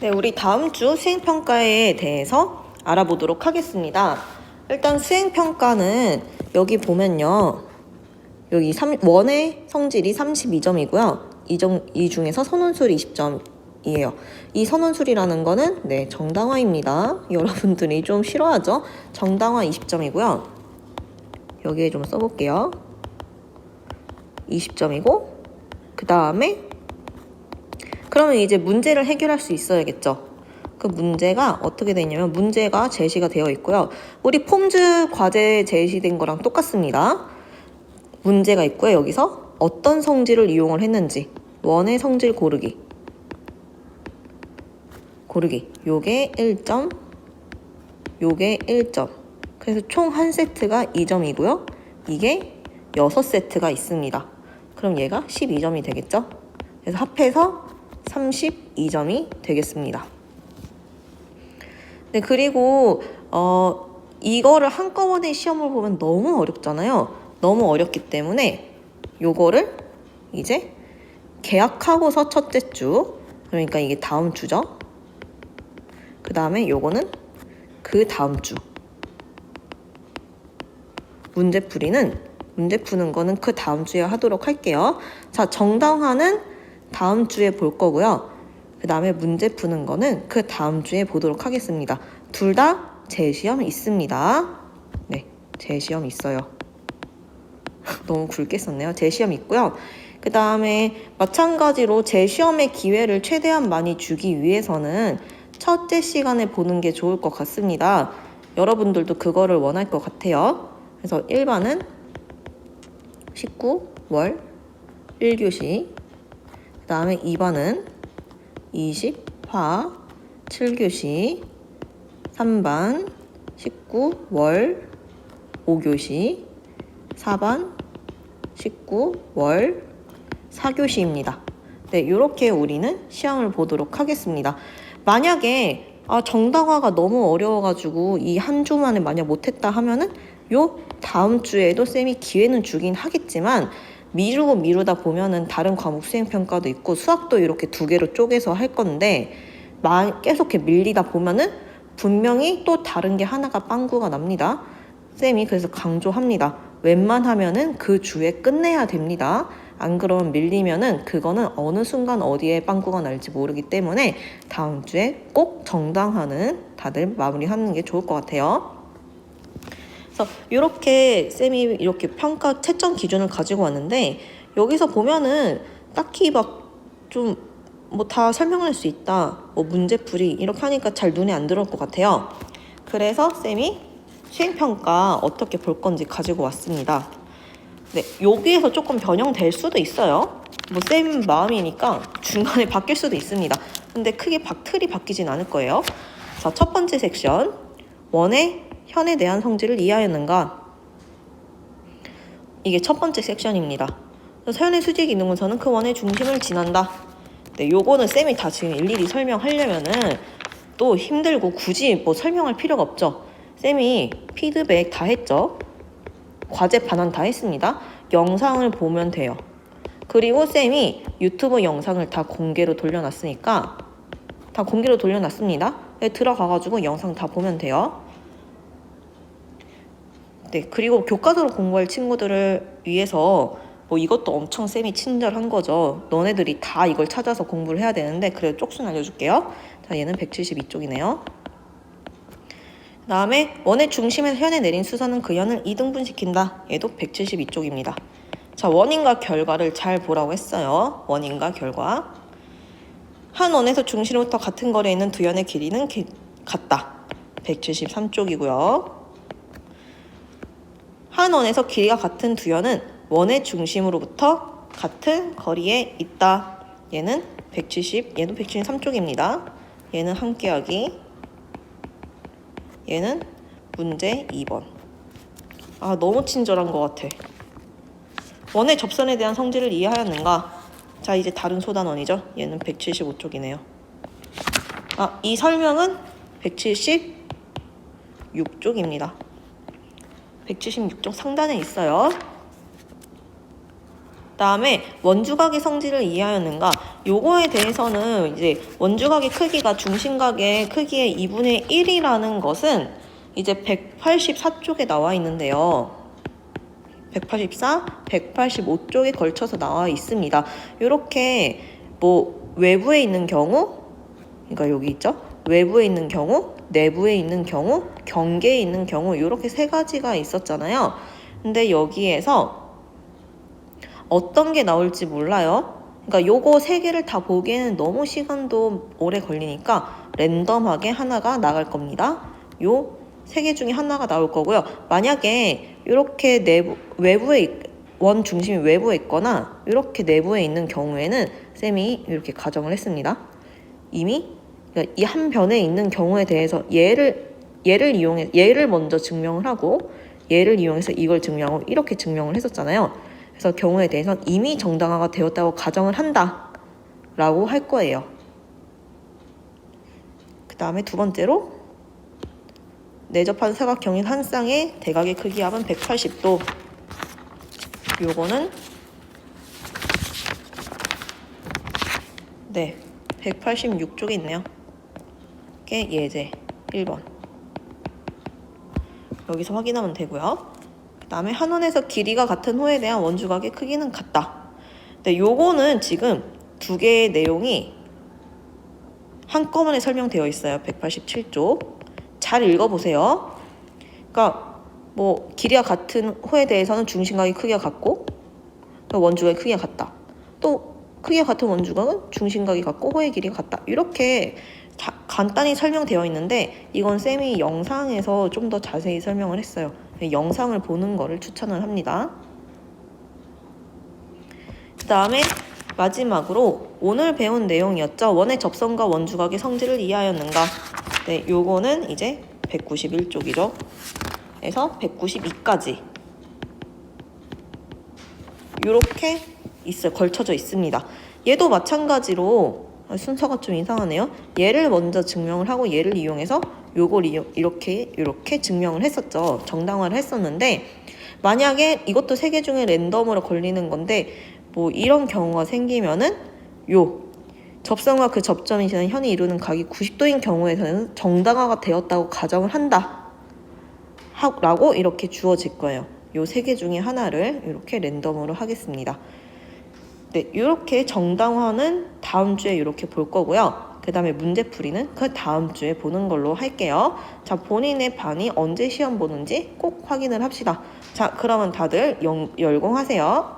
네, 우리 다음 주 수행평가에 대해서 알아보도록 하겠습니다. 일단 수행평가는 여기 보면요. 여기 3, 원의 성질이 32점이고요. 이, 점, 이 중에서 선원술이 20점이에요. 이 선원술이라는 거는 네, 정당화입니다. 여러분들이 좀 싫어하죠? 정당화 20점이고요. 여기에 좀 써볼게요. 20점이고 그 다음에 그러면 이제 문제를 해결할 수 있어야겠죠. 그 문제가 어떻게 되냐면 문제가 제시가 되어 있고요. 우리 폼즈 과제 제시된 거랑 똑같습니다. 문제가 있고요. 여기서 어떤 성질을 이용을 했는지 원의 성질 고르기 고르기 요게 1점 요게 1점 그래서 총 한 세트가 2점이고요. 이게 6세트가 있습니다. 그럼 얘가 12점이 되겠죠? 그래서 합해서 32점이 되겠습니다. 네, 그리고 어 이거를 한꺼번에 시험을 보면 너무 어렵잖아요. 너무 어렵기 때문에 요거를 이제 계약하고서 첫째 주 그러니까 이게 다음 주죠. 그 다음에 요거는 그 다음 주 문제 풀이는 문제 푸는 거는 그 다음 주에 하도록 할게요. 자, 정당화는 다음 주에 볼 거고요. 그 다음에 문제 푸는 거는 그 다음 주에 보도록 하겠습니다. 둘 다 재시험 있습니다. 네, 재시험 있어요. 너무 굵게 썼네요. 재시험 있고요. 그 다음에 마찬가지로 재시험의 기회를 최대한 많이 주기 위해서는 첫째 시간에 보는 게 좋을 것 같습니다. 여러분들도 그거를 원할 것 같아요. 그래서 1번은 19월 1교시 그 다음에 2번은 20화 7교시 3번 19월 5교시 4번 19월 4교시입니다. 네, 이렇게 우리는 시험을 보도록 하겠습니다. 만약에 아, 정당화가 너무 어려워가지고 이 한 주만에 만약 못했다 하면은 요 다음 주에도 쌤이 기회는 주긴 하겠지만 미루고 미루다 보면은 다른 과목 수행평가도 있고 수학도 이렇게 두 개로 쪼개서 할 건데 마- 계속 이렇게 밀리다 보면은 분명히 또 다른 게 하나가 빵꾸가 납니다. 쌤이 그래서 강조합니다. 웬만하면은 그 주에 끝내야 됩니다. 안 그러면 밀리면은 그거는 어느 순간 어디에 빵꾸가 날지 모르기 때문에 다음 주에 꼭 정당화는 다들 마무리하는 게 좋을 것 같아요. 그래서 이렇게 쌤이 이렇게 평가 채점 기준을 가지고 왔는데 여기서 보면은 딱히 막 좀 뭐 다 설명할 수 있다. 뭐 문제풀이 이렇게 하니까 잘 눈에 안 들어올 것 같아요. 그래서 쌤이 수행평가 어떻게 볼 건지 가지고 왔습니다. 네, 여기에서 조금 변형될 수도 있어요. 뭐 쌤 마음이니까 중간에 바뀔 수도 있습니다. 근데 크게 박, 틀이 바뀌진 않을 거예요. 자, 첫 번째 섹션. 원의 현에 대한 성질을 이해하였는가? 이게 첫 번째 섹션입니다. 그래서 현의 수직 이동문서는 그 원의 중심을 지난다. 네, 요거는 쌤이 다 지금 일일이 설명하려면은 또 힘들고 굳이 뭐 설명할 필요가 없죠. 쌤이 피드백 다 했죠. 과제 반환 다 했습니다. 영상을 보면 돼요. 그리고 쌤이 유튜브 영상을 다 공개로 돌려놨으니까 다 공개로 돌려놨습니다. 네, 들어가가지고 영상 다 보면 돼요. 네, 그리고 교과서로 공부할 친구들을 위해서 뭐 이것도 엄청 쌤이 친절한 거죠. 너네들이 다 이걸 찾아서 공부를 해야 되는데 그래도 쪽순 알려줄게요. 자, 얘는 172쪽이네요. 그 다음에 원의 중심에서 현에 내린 수선은 그 현을 이등분시킨다. 얘도 172쪽입니다. 자, 원인과 결과를 잘 보라고 했어요. 원인과 결과. 한 원에서 중심으로부터 같은 거리에 있는 두 현의 길이는 기- 같다. 173쪽이고요. 한 원에서 길이가 같은 두 현은 원의 중심으로부터 같은 거리에 있다. 얘는 170, 얘도 173쪽입니다. 얘는 함께하기. 얘는 문제 2번. 아, 너무 친절한 것 같아. 원의 접선에 대한 성질을 이해하였는가? 자, 이제 다른 소단원이죠. 얘는 175쪽이네요. 아, 이 설명은 176쪽입니다. 176쪽 상단에 있어요. 다음에 원주각의 성질을 이해하였는가? 요거에 대해서는 이제 원주각의 크기가 중심각의 크기의 2분의 1이라는 것은 이제 184쪽에 나와 있는데요. 184, 185쪽에 걸쳐서 나와 있습니다. 이렇게 뭐 외부에 있는 경우, 그러니까 여기 있죠? 외부에 있는 경우, 내부에 있는 경우, 경계에 있는 경우 이렇게 세 가지가 있었잖아요. 근데 여기에서 어떤 게 나올지 몰라요. 그러니까 요거 세 개를 다 보기에는 너무 시간도 오래 걸리니까 랜덤하게 하나가 나갈 겁니다. 요 세 개 중에 하나가 나올 거고요. 만약에 이렇게 내부 외부에 있- 원 중심이 외부에 있거나 이렇게 내부에 있는 경우에는 쌤이 이렇게 가정을 했습니다. 이미 그러니까 이한 변에 있는 경우에 대해서 얘를 얘를 이용해 얘를 먼저 증명을 하고 얘를 이용해서 이걸 증명하고 이렇게 증명을 했었잖아요. 그래서 경우에 대해서는 이미 정당화가 되었다고 가정을 한다라고 할 거예요. 그 다음에 두 번째로 내접한 사각형인 한 쌍의 대각의 크기 합은 180도. 요거는 네, 186쪽에 있네요. 게 예제 1번. 여기서 확인하면 되고요. 그 다음에 한 원에서 길이가 같은 호에 대한 원주각의 크기는 같다. 네, 요거는 지금 두 개의 내용이 한꺼번에 설명되어 있어요. 187쪽. 잘 읽어보세요. 그러니까 뭐 길이가 같은 호에 대해서는 중심각의 크기가 같고 또 원주각의 크기가 같다. 또 크기가 같은 원주각은 중심각이 같고 호의 길이가 같다. 이렇게 자- 간단히 설명되어 있는데 이건 쌤이 영상에서 좀 더 자세히 설명을 했어요. 영상을 보는 거를 추천을 합니다. 그 다음에 마지막으로 오늘 배운 내용이었죠. 원의 접선과 원주각의 성질을 이해하였는가? 네, 요거는 이제 191쪽이죠. 에서 192까지 이렇게 있어 걸쳐져 있습니다. 얘도 마찬가지로 아, 순서가 좀 이상하네요. 얘를 먼저 증명을 하고 얘를 이용해서 요걸 이렇게 이렇게 증명을 했었죠. 정당화를 했었는데 만약에 이것도 세 개 중에 랜덤으로 걸리는 건데 뭐 이런 경우가 생기면은 요 접선과 그 접점이 지난 현이 이루는 각이 90도인 경우에서는 정당화가 되었다고 가정을 한다. 하- 라고 이렇게 주어질 거예요. 요 세 개 중에 하나를 이렇게 랜덤으로 하겠습니다. 네, 이렇게 정당화는 다음 주에 이렇게 볼 거고요. 그 다음에 문제풀이는 그 다음 주에 보는 걸로 할게요. 자, 본인의 반이 언제 시험 보는지 꼭 확인을 합시다. 자, 그러면 다들 영, 열공하세요.